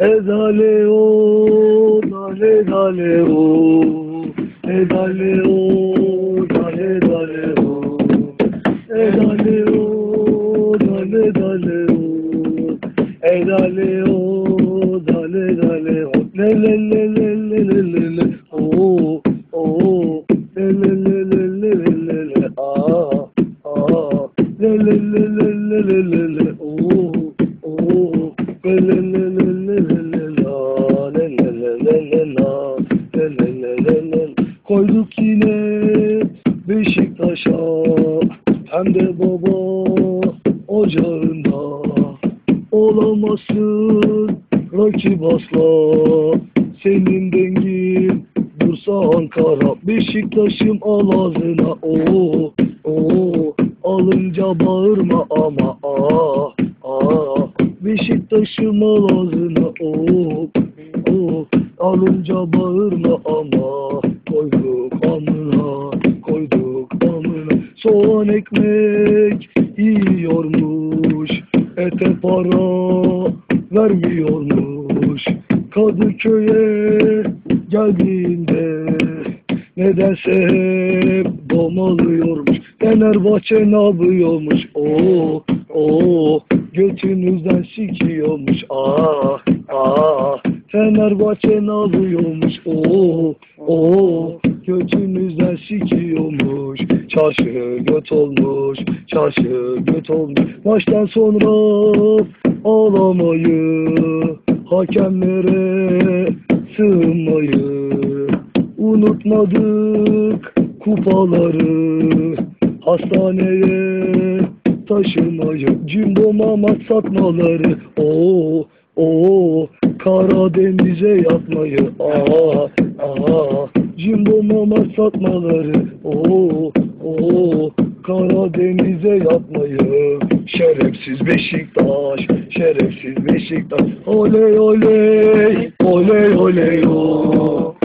E dale dale o, e dale o, dale dale o, e dale o, dale dale o, e dale o, dale dale o, le le le le le le le le, o, o, le le le le le le le le, ah, ah, le le le le le le le le, o, Koyduk yine Beşiktaş'a hem de baba ocağında. Olamazsın rakip asla. Senin dengin Bursa Ankara. Beşiktaş'ım al ağzına. Oo oo. Alınca bağırma ama aa Beşiktaş'ım al ağzına oo oo alınca bağırma ama koyduk amına koyduk amına. Soğan ekmek yiyormuş ete para vermiyormuş. Kadıköy'e geldiğinde nedense hep domalıyormuş. Fenerbahçe ne yapıyormuş? Oo oo götünüzden sikiyormuş aa aa Fenerbahçe ne yapıyormuş oo oo götünüzden sikiyormuş Çarşı göt olmuş çarşı göt olmuş. Maçtan sonra ağlamayı Hakemlere sığınmayı Unutmadık kupaları. Hastaneye taşımayı Cimbo mamat satmaları Oo Oo Karadeniz'e yatmayı Aa Aa Cimbo mamat satmaları Oo Oo Karadeniz'e yatmayı. Şerefsiz Beşiktaş Şerefsiz Beşiktaş. Oley oley Oley oley o